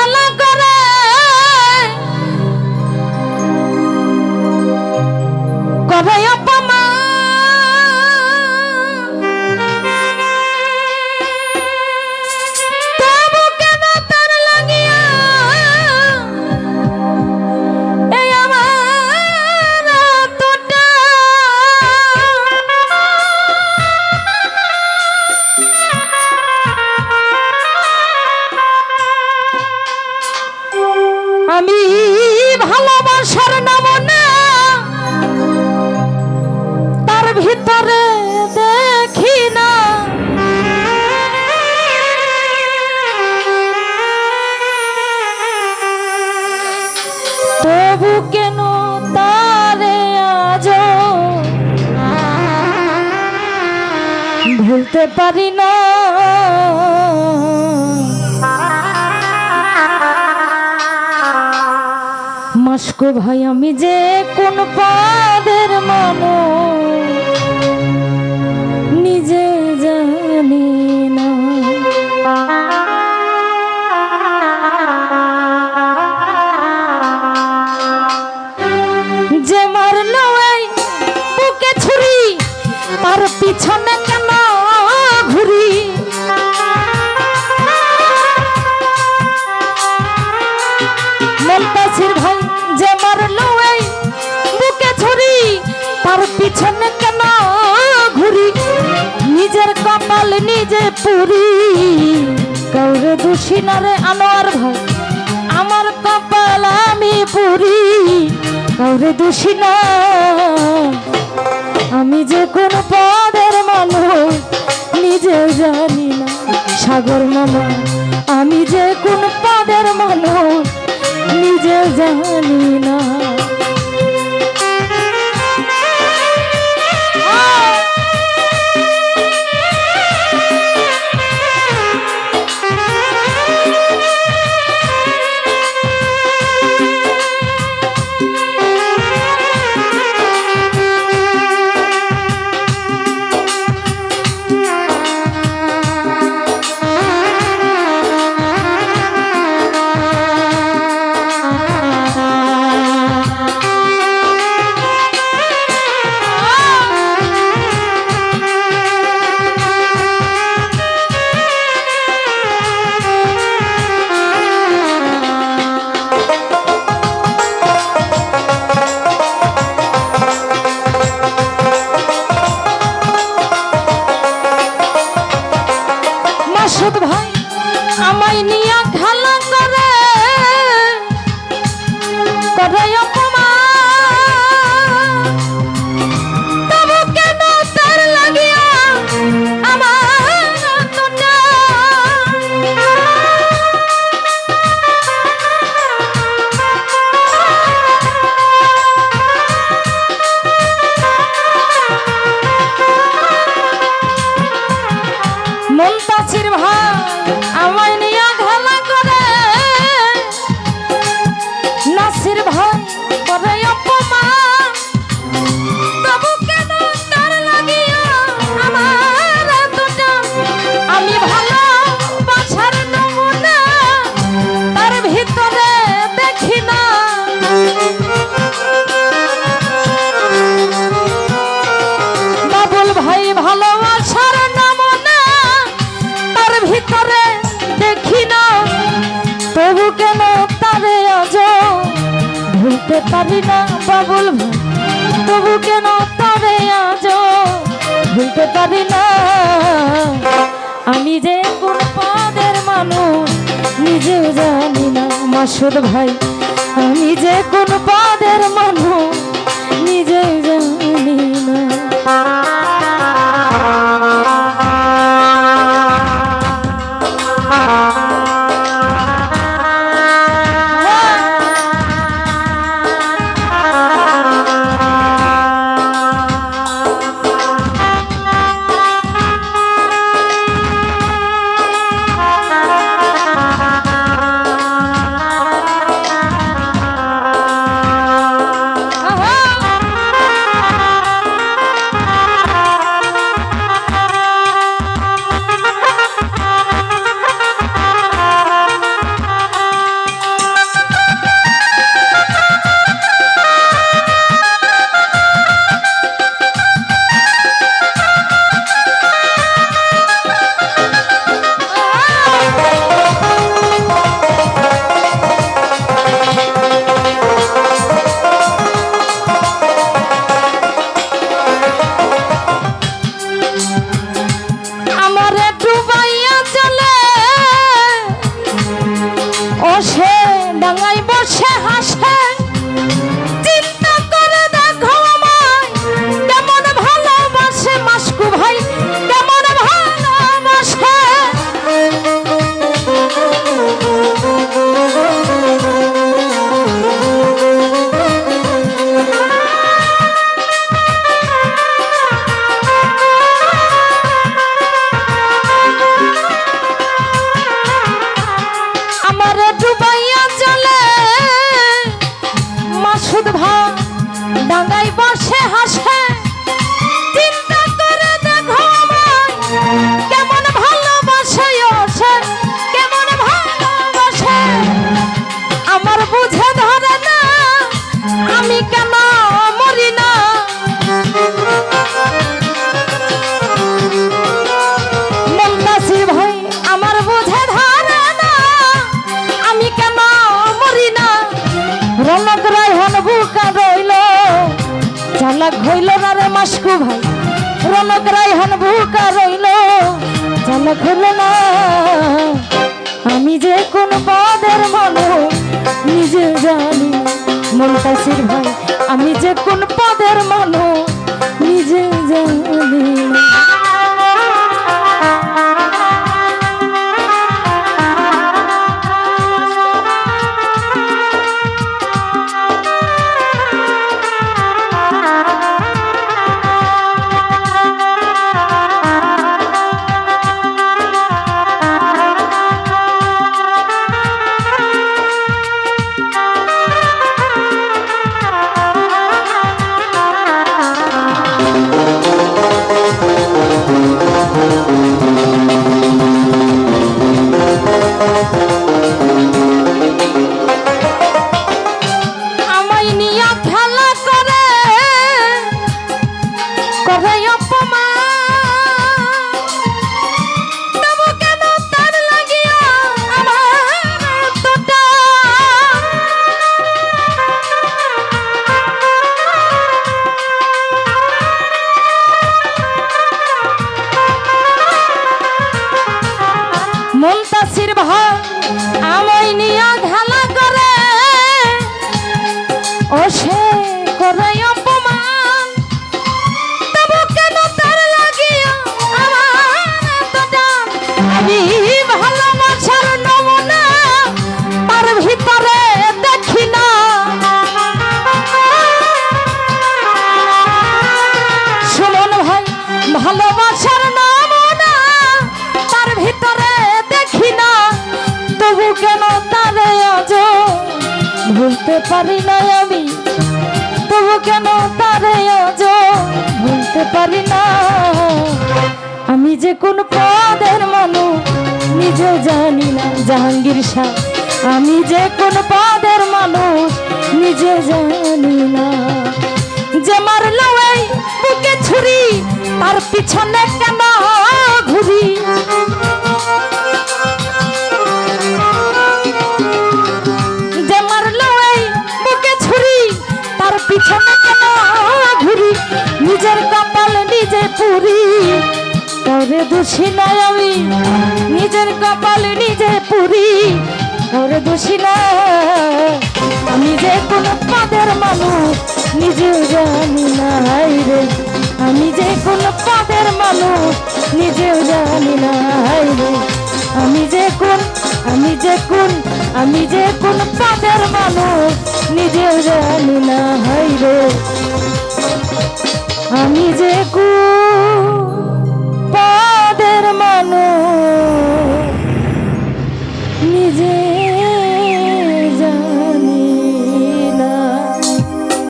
খেলা ভুলতে পারি না। মাস্কো ভাই আমি যে কোন পাদের মানো মমতাজের ভাই যে মারলো এই বুকে ছুরি, তার পিছনে কেন ঘুরি? নিজের কপাল নিজে পুরি। কাউরে দোষী না রে আনোয়ার ভাই, আমার কপাল আমি পুরি। কাউরে দোষী না, আমি যে কোন পদের মানুষ নিজে জানি না সাগর মামা। জানি না। তবু কেন তারে আজ ভুলতে পারি না বাবুল তবু কেন তারে আজ ভুলতে পারি না? আমি যে কোন পাদের মানুষ, নিজেও জানি না মাসুদ ভাই। আমি যে কোন পাদের বসে হাসে। চালাক না। আমি যে কোন পদের মানুষ, নিজে জানি মনটা ভাই আমি যে কোন পদের মানুষ ভুলতে পারি না আমি। তবু কেন তারে আজ ভুলতে পারি না? আমি যে কোন পদের মানুষ, নিজে জানি না জাহাঙ্গীর শাহ। আমি যে কোন পদের মানুষ, নিজে জানি না। যে মারলো এই বুকে ছুরি, তার পিছনে কেন কাউরে দোষী নয় আমি। নিজের কপাল নিজে পুরি কাউরে দোষী না। আমি যে কোন পদের মানুষ নিজেও জানি না রে। আমি যে কোন পদের মানুষ নিজেও জানি না রে। আমি যে কোন, আমি যে কোন, আমি যে কোন পদের মানুষ নিজেও জানি না হাই রে। আমি যে কোন আমাদের মানুষ। নিজে